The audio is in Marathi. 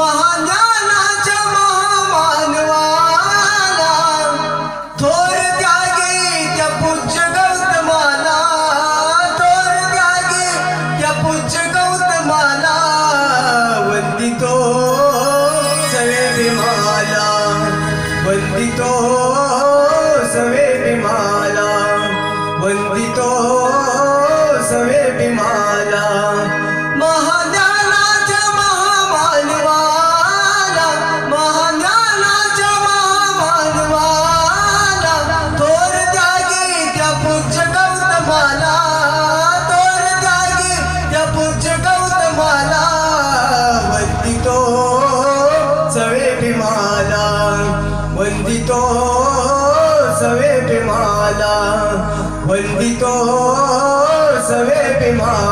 महाज्ञानाच्या महामानवाला थोर त्यागी त्या पूज्य गौतमाला थोर त्यागी त्या पूज्य गौतमाला वंदितो सवे विमाला वंदितो सवे विमाला वंदितो तो सवे पे माला वंदितो सवे पे माला।